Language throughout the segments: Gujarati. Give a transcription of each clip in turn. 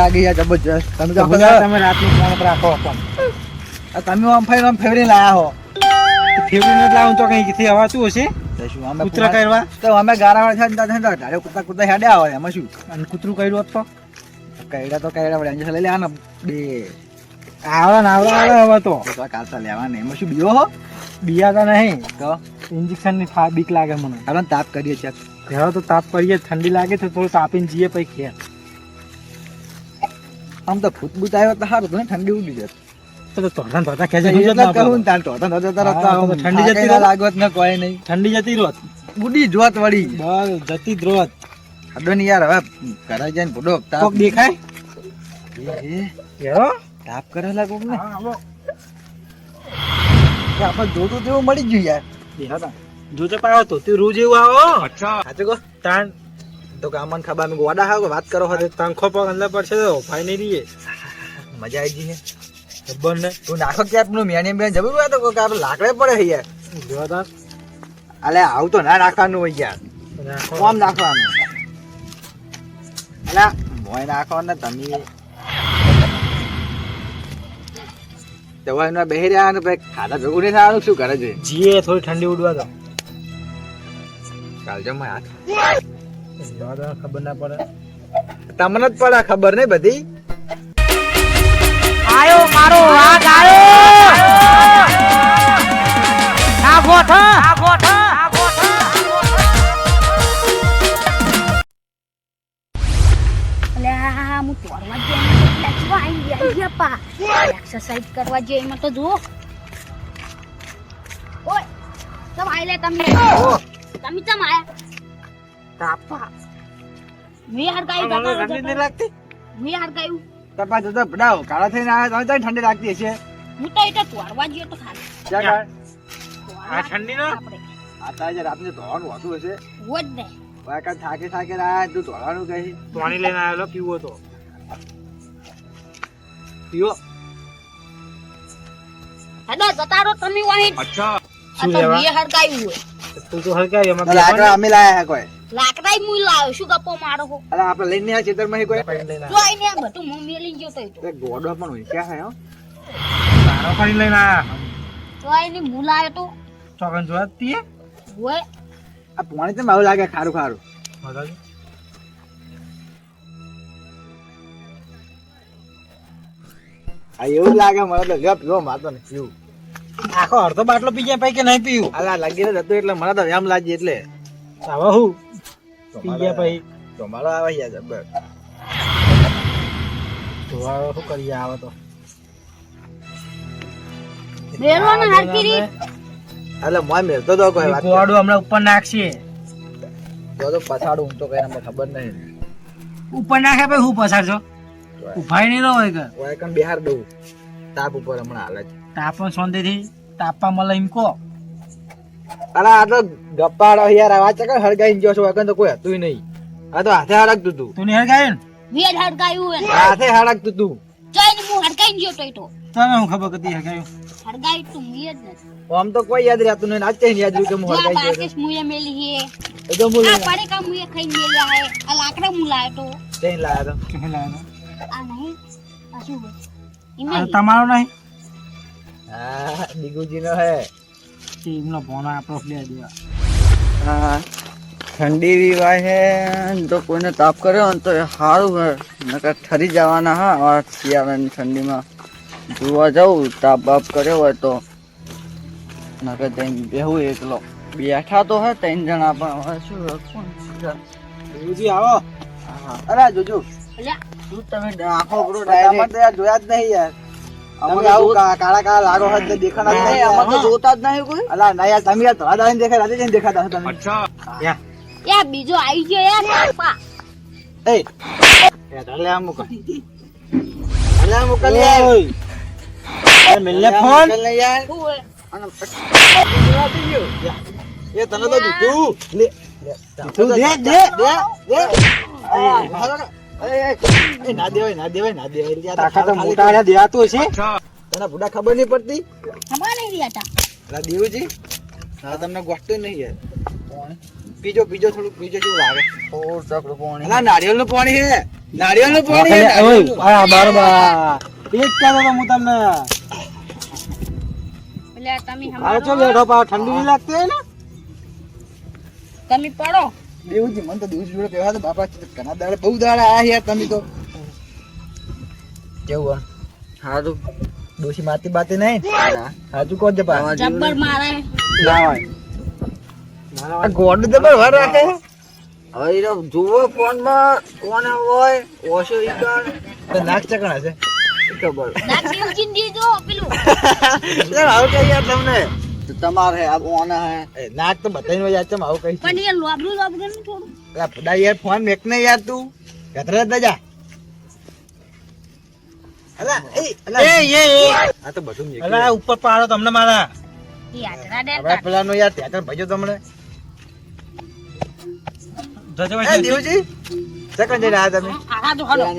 લાગી યાર જબરજસ્ત તમે તો તમે રાતનું ફોન પર રાખો આ તમે આમ ફાઈન આમ ફેવરી લાયા હો ફેવરી નથી લાવું તો કઈ કીધી હવાતું હશે શું અમે કૂતરા કરવા તો અમે ગારા છે ત્યાં ત્યાં ધારે કૂતરા કૂતરા હેડ્યા હોય એમાં શું અને કૂતરું કર્યું હોત તો કઈડા તો કઈડા વડે અંજસ લઈ લેવાના બે આવડા ને આવડા આવડા હવે તો કાચા કાલતા લેવાના એમાં શું બીઓ હો બીયા તો નહીં તો ઇન્જેક્શનની બીક લાગે મને હવે તાપ કરીએ ચેક હવે તો તાપ કરીએ ઠંડી લાગે તો થોડું તાપીને જઈએ પછી ખેર આમ તો ભૂત ભૂત આવ્યો તો સારું ને ઠંડી ઉડી જત. તો તોતા તોતા કહું તાર તરત ઠંડી જતી રહે. લાગવત ને કોઈ નહીં. ઠંડી જતી રોત ઉડી જોત વળી. બસ જતી રોત અડો ને યાર હવે ઘરે જઈને ભૂડો તાપ. દેખાય? એ, હેરો તાપ કરે લાગો ને આપણે જોતું તેવું મળી ગયું યાર. જોતો પાયો તો. તું રૂ જેવું આવો. સાચું કહો. તાન તો કે અમને ખબર અમે ગોડા હા વાત કરો હો તંખો પગ અંદર પડશે તો ફાઈ નહીં રહીએ મજા આવી ગઈ છે ખબર ને? તું નાખો કે પેલું મેને બેન જબર હોય તો કે આપણે લાકડે પડે છે યાર. જો તાર અલે આવું તો ના નાખવાનું હોય યાર. કોમ નાખવાનું? અલા મોય નાખો ને તમે. દવાઈના બેહી રહ્યા ને પછી ખાધા ભેગું નહીં થવાનું શું કરે છે? જીએ થોડી ઠંડી ઉડવા દો. માં હાથ. જો તાર ખબર ના પડે. તમને જ પડે ખબર નહીં બધી? આયો મારો વાઘ આયો. આ ગોઠ આ ગોઠ હું ગયા પા એક્સરસાઇઝ કરવા જઈએ એમાં તો જુઓ. ઓય તમ આઈ લે તમે તમે ચમ આયા? તાપા મેં ઠંડી લાગતી મેં હરગાયું તપા જતો પડાવો કાળા થઈને આવે તો ઠંડી લાગતી હશે હું તો એટલે તોડવા જઈએ તો ખાલી આ ઠંડીનો? આપણે આ તારે રાતને ધોવાનું હોતું હશે હોત ને વાયકા થાકે થાકે રહ્યા તું ધોવાનું કહી પાણી લઈને આવેલો પીવો તો પીવો હેડો જતા તમે વાહી આ તો અમે લાયા કોઈ લાકડા મુઈ લાવ્યો શું ગપ્પો મારો હો? અરે આપણે લઈને આ ખેતરમાં કોઈ પાણી લઈને જો આઈને આ બધું હું મેલી ગયો તો તો. ગોડો પણ હોય ક્યાં હે. હો તારો કરી લઈને આયા તો આઈને હું લાવ્યો તો. ચોકન જોવા જ તીએ? હોય. આ પાણી તો આવું લાગે ખારું ખારું. આ એવું લાગે મને તો લ્યો પીવો માતો ને પીવું આખો અડધો બાટલો પી જાય પછી કે નહીં પીવું? અલા લાગી રહ્યો હતો એટલે મને તો એમ લાગી એટલે. હવે હું. પી ગયા પછી તો આવે યાર જબર ધોવાળો શું કરીએ આવે તો મેલો હરકીરી એટલે મોય મેલતો તો કોઈ વાત ગોળું હમણાં ઉપર નાખશે તો તો પછાડું હું તો કઈ અમને ખબર નહીં ઉપર નાખે ભાઈ હું પછાડજો ઉભાઈ નહીં રહો હોય કે કોઈ કણ બિહાર દઉં તાપ ઉપર હમણાં હાલે છે તાપણ શાંતિથી તાપવા મળે એમ કહો અરે આ તો ગપ્પાડો યાર આ વાચક હળગાઈને જો છો અગન તો કોઈ હતું નહીં. આ તો હાથે હળગતું તું. તું ને? વેદ હરગાયું હાથે હળગતું તું. જોઈને હું હરગાઈને ગયો તો તો. તને હું ખબર કદી હળગાયું? હળગાઈ તું મેં જ નથી. આમ તો કોઈ યાદ રહેતું નહીં આજ કઈ યાદ રહ્યું કે હું હળગાઈ ગયો બાકેશ મુએ મેલી હે. એ તો હું આ પડે પડેકા મુએ ખાઈ મેલ્યા હે. આ લાકડા હું લાવ્યો તો. તે લાયા તો. કે લાવ્યો આ નહીં. આ શું આ તમારો નહીં? હા દીગુજી નો હે ટીમનો ફોન આપણો લે દેવા ઠંડી વિવાય હે તો કોઈને તાપ કર્યો ને તો એ સારું હે. નકર ઠરી જવાના હા આ શિયાળાની ઠંડીમાં. જોવા જવું તાપ બાપ કર્યો હોય તો. નકર ત્યાં બેહું એકલો. બેઠા તો હે ત્રણ જણા પણ હવે શું કોણ આવો. અરે જોજો. તમે આખો યાર જોયા જ નહીં યાર. તમે તો આવું કાળા કાળા લાગો હોય તો દેખાના નહીં. આમાં તો યાર. જોતા જ નહીં કોઈ. અલા ના યાર તમે યાર ધોળા દાડીને દેખાય રાતે જઈને દેખાતા હો તમે. યા. યા બીજો આવી ગયો યાર પાપા એ. યાર ધોળે આમ મૂકો ધોળે આમ મૂકો લે યાર. મિલને ફોન. યાર. યાર. એ તને તો દીધું લે. લે. તું દે દે દે દે ના દેવાય ના દેવાય ના દેવાય. યાર, તાકાત મોટા દેવાતું હશે તને ભૂડા ખબર નહીં પડતી? ખબર નહીં રહ્યા અલા દેવુજી હા તમને ગોઠતું નહીં યાર. પાણી પીજો પીજો થોડું પીજો જેવું લાગે. થોડું ચકડું પાણી. અલા નારિયેળનું પાણી હે નારિયેળનું પાણી હે હા બરોબર. એ જ કહેતો હું તમને. એટલે તમે મારે બેઠો પાવ ઠંડી નહીં લાગતી હોય ને? તમે પડો. દેવુજી મને તો દેવજી જોડે કહેવા તો બાપા ઘણા દાડે બહુ દાડે આયા યાર તમે તો. કેવું હા તો ડોશી માતી બાતી નહીં? હાજુ કોણ જબ્બર મારે. ના ગોડ જબર વાર રાખે. હવે જુઓ ફોનમાં કોને હોય ઓશો ઈ તો નાક ચકણા છે. ખબર? દાંતીઓ ચીંધી દીજો પેલું. આવું કઈ યાર તમને? તો તમારે આ ઓન હે. નાક તો બતાઈને યાર ચમ આવું કઈ પણ એ લોબડું લોબડું ને થોડું. અલા પડા યાર ફોન મેક ને યાર તું. ગતરે દે જા. અલા એ અલા. એ એ આ તો બધું મેક અલા ઉપર પાડો તમને મારા. યાત્રા આટલા હવે પેલાનો યાર ત્યાં ભજો તમને. જજો એ દેવજી સેકન્ડ જઈને આ તમે. આહા તો હાલો. એ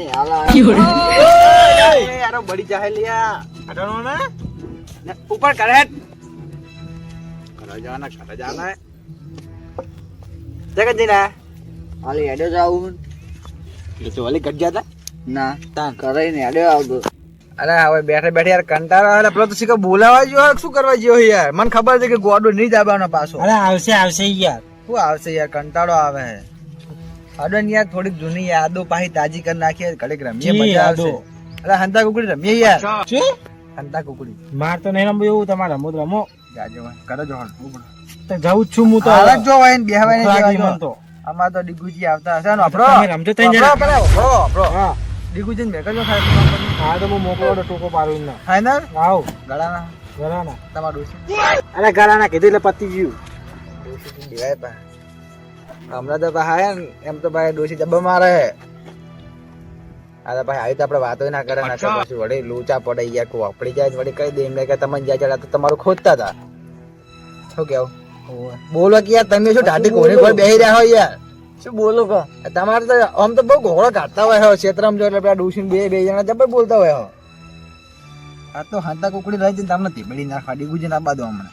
યાર બડી જાહેલિયા ને? ને ઉપર કરે. જાના કરે જાના જઈને આ હાલી હેડે જાવું એટલે તો વાલી ગટ ગયા ના. તાન. કરે ને હેડે આવતો અરે હવે બેઠે બેઠે યાર કંટાળો આવે પેલો તો શીખો બોલાવા જેવો શું કરવા જેવો યાર? મને ખબર છે કે ગોડો નહીં દાબાનો પાછો. અરે આવશે આવશે યાર. શું આવશે યાર? કંટાળો આવે. અડન યાર થોડીક જૂની યાદો પાછી તાજી કરી નાખીએ ઘડીક રમીએ મજા આવશે. અરે હંતા કુકડી રમીએ યાર. શું? હંતા કુકડી માર તો નહીં રમવું એવું તમારે રમો તો રમો. જાજો ભાઈ, જો હળ. ઉપર. તો છું હું તો. હાલત જો જેવા. તો. આમાં તો ડીગુજી આવતા હશે ને તમે રમજો અભરો. હા. ડીગુજી ને હા તો હું મોકલો ટોકો પાડું ના ફાઈનલ આવ. ગળાના. તમાર ડોસી. અરે ઘરાના કીધું એટલે પતી ગયું. ડોસી દેવાય પા. હમણાં તો ને એમ તો ભાઈ ડોસી જબ્બા મારે. તો ભાઈ આવી તો આપણે વાતો ના કરે ના પછી વળી લોચા પડે યાર કોઈ વાપરી જાય વળી કહી દે. એમને કે તમને જ્યાં ચડા તો તમારું ખોદતા હતા. શું કેવું? બોલો કે યાર તમે શું ઢાટી કોણી પર બેહી રહ્યા હો યાર? શું બોલો કો? તમારે તો આમ તો બહુ ઘોડો કાઢતા હોય હો ક્ષેત્રમાં જો એટલે પેલા ડૂસીન બે બે જણા જબર બોલતા હોય હો. આ તો હાંતા કુકડી રહી જઈને ને તમને તીબડી ખાડી ડીગુજી ના બાદો હમણાં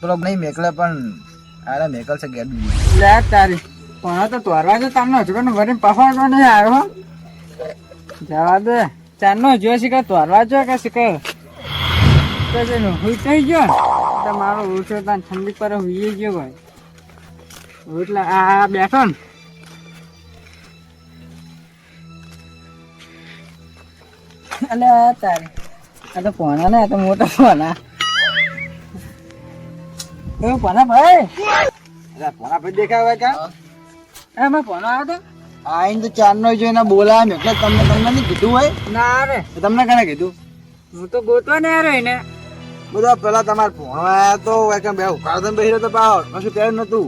પેલો નહીં મેકલે પણ આરે મેકલ છે ગેડ લે તારી પણ તો તોરવા જો તમને હજુ કને વરીને પફાડવા નહીં આવ્યો. જવા દે. ચાનો જો શીખર તોરવા જો કે શીખર તો છે ને હુઈ થઈ ગયો. તો મારો ઉઠો તાન ઠંડી પર હુઈ ગયો ભાઈ એટલે આ બેઠો ને. અલે તારે. આ તો પોના ને આ તો મોટો પોના એ પોના ભાઈ. પોણા ભાઈ દેખાવ કા? મેં પોનો આવ્યો તો? આઈને તો ચાર નો જોઈને બોલાવે એટલે તમને તમને નહીં કીધું હોય? ના રે. તમને કને કીધું? હું તો ગોતવા ને આવ્યો એને. બધા પેલા તમારે ફોન આવ્યા તો એકમ બે ઉકાળો તો બેહી રહ્યો તો પાવ કશું પહેર્યું નતું.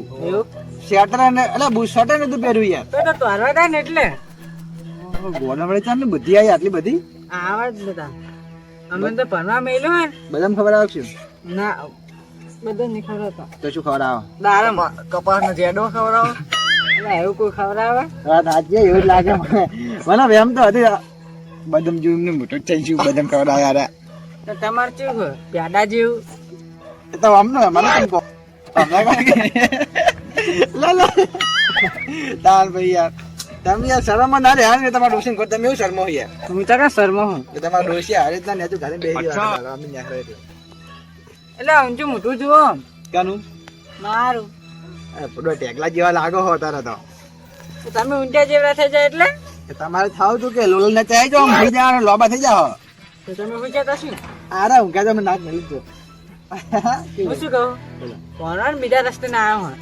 શેટર ને એટલે બુ શર્ટ નતું પહેર્યું યાર. તો તો તોરવા થાય ને એટલે. ગોળા વળી ચાર ને બધી આવી આટલી બધી? આવા જ બધા. અમે તો ભણવા મેલ્યો ને. બધાને ખબર આવશે ના બધા નહીં ખબર હતા. તો શું ખબર આવે? દારમ કપાસ નો જેડો ખબર એટલે એવું કોઈ ખવડાવે? વાત સાચી એવું લાગે મને. મને એમ તો હતી બદામ જેવું એમને મોટો થઈ ગયું બદામ ખબર આવે તો તમારે શું પ્યાડા જેવું? તો આમ ને મને કેમ કહો? તમને ભાઈ યાર. તમે યાર શરમ ના રે હાલ તમારા ડોસી કહો તમે એવું શરમો યાર. હું તો કાં શર્મો હું કે તમારા ડોસી હારે જ ના ઘરે બેસી રહ્યા અમે ન્યા એટલે એટલે ઊંચું મોટું જુઓ. કાનું મારું. એ પૂરો ટેકલા જેવા લાગો હો તારે તો. તમે ઊંચા જેવડા થઈ જાય એટલે? તમારે થાવ તું કે લોલ ને ચાઈ જાવ ભૂલી જાવ લોબા થઈ જાઓ. તો તમે ઊંચા તો શું? આરા હું ક્યાં તમે નાક મળી જો હું શું કહું? કોણ બીજા રસ્તે ના આવ્યો હું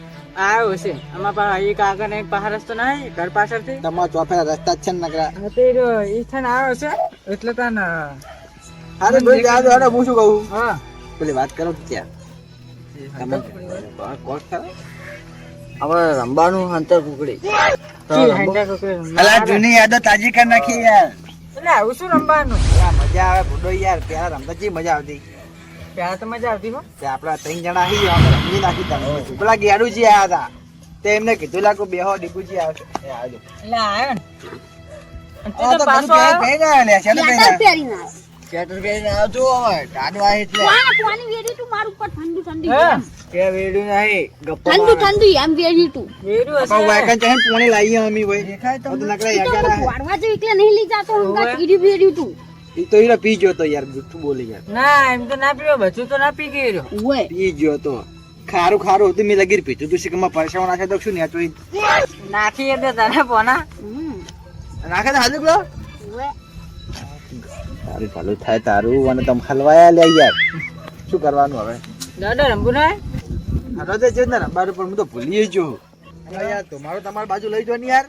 આવ્યો છે. આમાં પણ એક આગળ એક બહાર રસ્તો ના ઘર પાછળથી. તમારા ચોફેરા રસ્તા જ છે ને નકરા. હા તે રહ્યો, છે ને આવ્યો છે. એટલે તાન અરે ભાઈ જાજો અરે હું શું કહું? હા. પેલી વાત કરો ત્યાં? તમે કોણ ખરા? હવે રમવાનું હંતર કુકડી. અલા જૂની યાદો તાજી કરી નાખી યાર. એટલે આવું શું રમવાનું? મજા આવે ભૂડો યાર. પેલા રમતા ચી મજા આવતી. પેલા તો મજા આવતી હો. તે આપડા ત્રણ જણા આવી ગયા રમી નાખી તમે પેલા ગેડુજી આવ્યા હતા તે. એમને કીધું લાગુ બેહો ડીપુજી આવશે. એ આવજો. એટલે આવ્યો ને. આ તો પાછો પહેરી- ના પહેરીને આવજો હવે ટાઢવા એટલે પાણી વેડી તું મારું ઉપર ઠંડી ઠંડી. કે વેડું નહીં ગપ્પા ઠંડુ ઠંડુ એમ તું. હશે. પણ ને પોણી લાવીએ ભાઈ. દેખાય તો નકરા યાર. હું વાળવા જઉં નહીં લઈ જાતો હું કાં કીધું તું. ઈ તો ઈરા પી ગયો તો યાર જુઠ્ઠું બોલી યાર. ના એમ તો ના બચ્ચું તો ના પી ગયો. ઓય પી ગયો તો. ખારું ખારું હતું મેં લગીર પીધું તું શીખમાં પરસાવ નાખે તો શું નેચો નાખી દે તને પોના. નાખે તો હાજુ પેલો ઓય તારું ચાલુ થાય તારું અને તમે હલવાયા લે યાર. શું કરવાનું હવે? દાદા રંબુ ના તો છે ને રંબારું પણ હું તો ભૂલી ગયો યાર તમારું તમારી બાજુ લઈ જો ને યાર.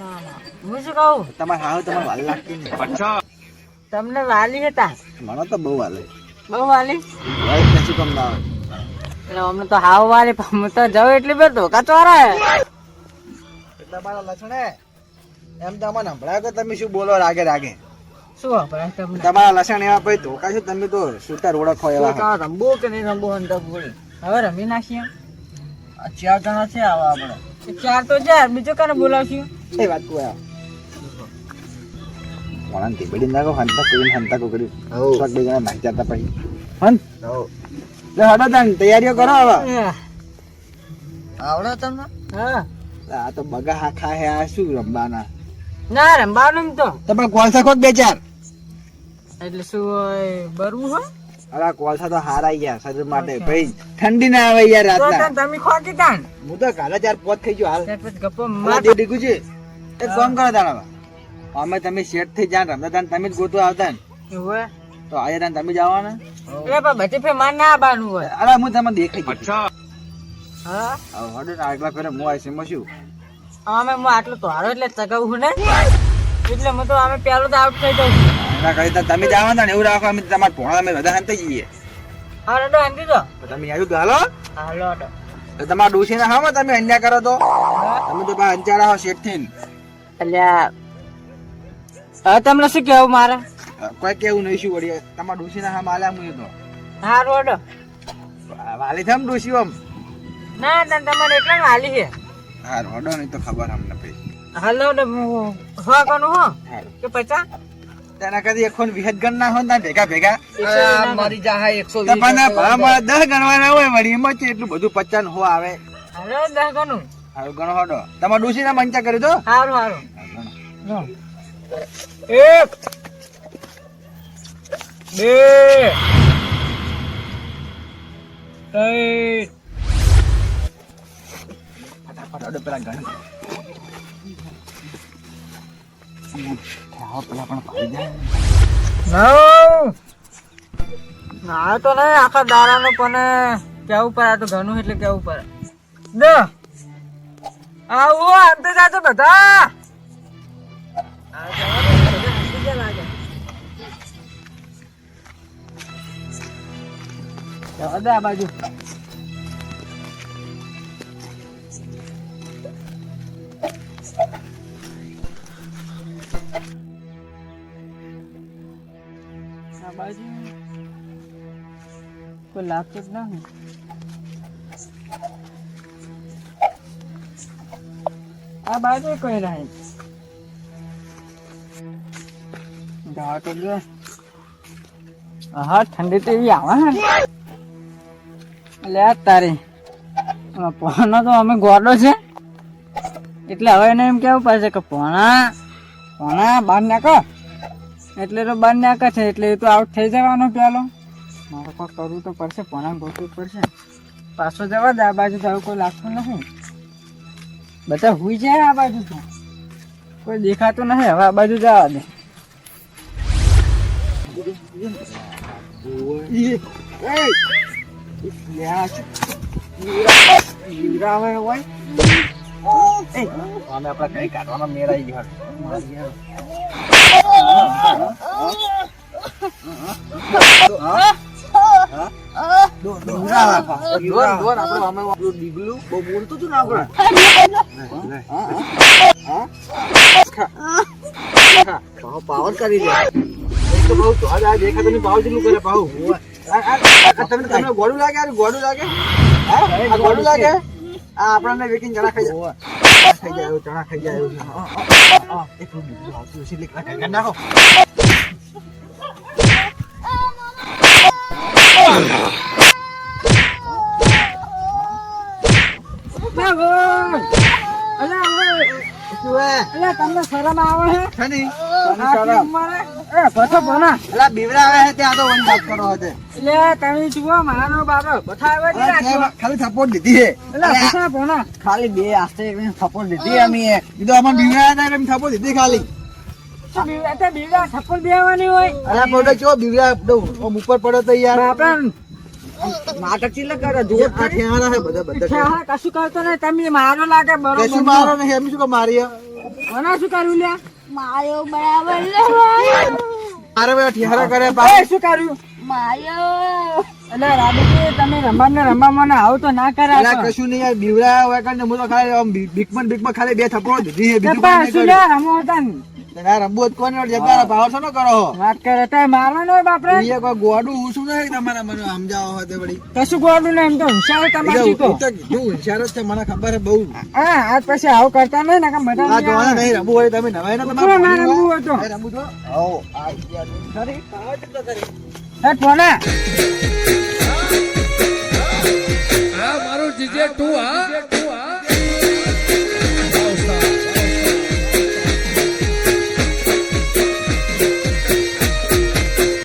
ના ના હું શું કહું? તમારે હાવ તમારે વાલ લાગતી નહીં. તમને વાલી હતા? મને તો બહુ વાલે. બહુ વાલી? વાલી નથી કમ ના એટલે અમને તો હાવ વાલી પણ હું તો જાઉં એટલી બધું ધોકા ચોરા એટલે મારા લસણે એમ તો અમને સંભળાય કે તમે શું બોલો રાગે રાગે. શું તમને? તમારા લસણ એવા પછી ધોકા છે? તમે તો શૂટર ઓળખો એવા રંબો રંબુ કે નહીં રંબો હંતા પૂરી હવે રમી નાખીએ. ચાર જણા છે આવા આપણે. ચાર તો ચાર બીજો કોને બોલાવશું? એ વાત તું આ. વળાંકથી બડી નાખો હંતા કોઈ હંતા કો કરી સ્વાગ બે જણા નાખ જતા પછી. હન? લે હડો તન તૈયારીઓ કરો હવે. આવડો તમને? હા. આ તો બગા હાખા હે આ શું રમવાના? ના રમવાનું તો. તમે કોલસા ખોટ બે ચાર. એટલે શું હોય બરવું હોય? અરે કોલસા તો હારા ગયા શરીર માટે. ભાઈ ઠંડી ના આવે યાર રાતના. તો તમે ખોકી તાન. હું તો કાલે ચાર પોત થઈ ગયો હાલ. ગપ્પો મારા. દેવ ડીગું છે. એ કોમ કરો તારા અમે તમે સેટ થઈ જાન રમતા તાન તમે જ ગોતો આવતા ને. હોય તો આજે તાન તમે જવાના એ પણ બચે ફે માર ના બાનું હોય. અરે હું તમને દેખાઈ ગયો હા? હવે હડો આગલા ફેરે હું આવીશ એમાં શું? અમે હું તો હારો એટલે ચગાવું ને? એટલે હું તો અમે પેલું તો આઉટ થઈ જાઉં એના કરી તમે જ આવવાના ને એવું રાખો અમે તમારા ભોણા અમે બધા હંતાઈ જઈએ. હા રડો આંધી તો તમે આવ્યું તો હાલો. હાલો તો તમારા ડોસી ના હામાં તમે અન્યાય કરો તો. તમે તો બા અંચારા હો શેઠ થઈને અલ્યા હવે તમને શું કેવું મારે? કોઈ કેવું નહીં શું વળી. તમારા ડોસી ના હામ આલ્યા હું તો. અડો વાલી થમ ડોસી આમ ના તમારે એટલા વાલી છે. હા રોડો નહીં તો ખબર અમને પછી. હાલો હા કોનું હો? કે પચા તેના કદી એક વિહત ગણ ના હોય ને ભેગા ભેગા. આ મારી જાહા એકસો તમારા પણ દસ ગણવાના હોય વળી એમાં છે એટલું બધું પચાન હો આવે. હાલો દસ ગણું. હારું ગણો હડો તમારા ડોસી ના મંચા કરી દો હારું હારું. એક બે ત્રણ. ફટાફટ પેલા ગણ. આવો પેલા પણ ભાઈ જાય. ના. તો નહીં, આખા દાડાનો પણ કેવું પડે? આ તો ઘણું એટલે કેવું પડે? દે આવો આમ તો જાજો બધા. આ બાજુ. બાજુ. કોઈ લાગતું જ નહીં આ બાજુ કોઈ જવા તો હા ઠંડી તો એવી આવે ને. લે તારી. આ તો અમે ગોડો છે. એટલે હવે એને એમ કેવું પડશે કે પોણા પોણા, બહાર નાખો એટલે તો બહાર નાખે છે એટલે એ તો આઉટ થઈ જવાનો પેલો મારે કોઈ કરવું તો પડશે પોણા ગોતવું પડશે પાછો જવા દે આ બાજુ તો કોઈ લાગતું નથી બધા હુઈ જાય આ બાજુ તો કોઈ દેખાતું નથી હવે આ બાજુ જવા દે અમે આપડા કઈ કાઢવાનો મેળાઈ ગયો પાવર ગોળું લાગે ગોડું લાગે ગોડું લાગે આ આપણને વેકિંગ જણા ખાઈ જાય. ખાઈ જાય ચણા ખાઈ જાય એક રૂપિયું બીજું આવતું હશે એટલે કાઢી નાખો. તમને શરમ આવે છે શરમ. મારે. એ ત્યાં તો વાત કરો હતે. એટલે તમે જુઓ મારો બારો. ખાલી સપોર્ટ. ખાલી બે આસ્તે સપોર્ટ દીધી અમે કીધું આમાં બીવડાયા હતા એમ સપોર્ટ લીધી ખાલી. બીવડા- એટલે બીવડા હોય. અલા પોતે ચો બીવડા ઉપર પડે તો યાર. બાપરા નાટક ચીલે કરે જુઓ આ ઠેવાના બધા બધા કશું કરતો નહીં તમે મારો લાગે બરોબર કશું મારો નહીં એમ શું મારી મને શું કર્યું લ્યા? માર્યો બરાબર મારે બે ઠેહારા કરે એ શું કર્યું? માર્યો એટલે રાબેજી તમે રમવા ને રમવા મને આવું તો ના અલા, કરાય કશું નહીં યાર બીવડા હોય કારણ હું તો ખાલી આમ બીકમાં બીકમાં ખાલી બે થપ્પડો દીધી બીજું કશું લ્યા રમો હતા ને કર્યું. જ કોને જતા પાવર શેનો કરો વાત કરે તો મારવાનો હોય બાપરે અહીંયા કોઈ ગોડું ઊંચું નહીં તમારા મને સમજાવો હોય તે વળી. કશું ગોળું ને એમ તો હુંશાર તમારે શીખો હું હોશિયાર છે, મને ખબર છે બહુ હા આજ પછી આવું કરતા નહીં ને કે બધા આ જોવાના નહીં રમવું હોય તમે નવાઈ ના ઉપરો ના તમારા હોય તો. એ તો આવો, આ છે. આવો જ તો ખરી. હે ફોના આ મારું જીજે તું હા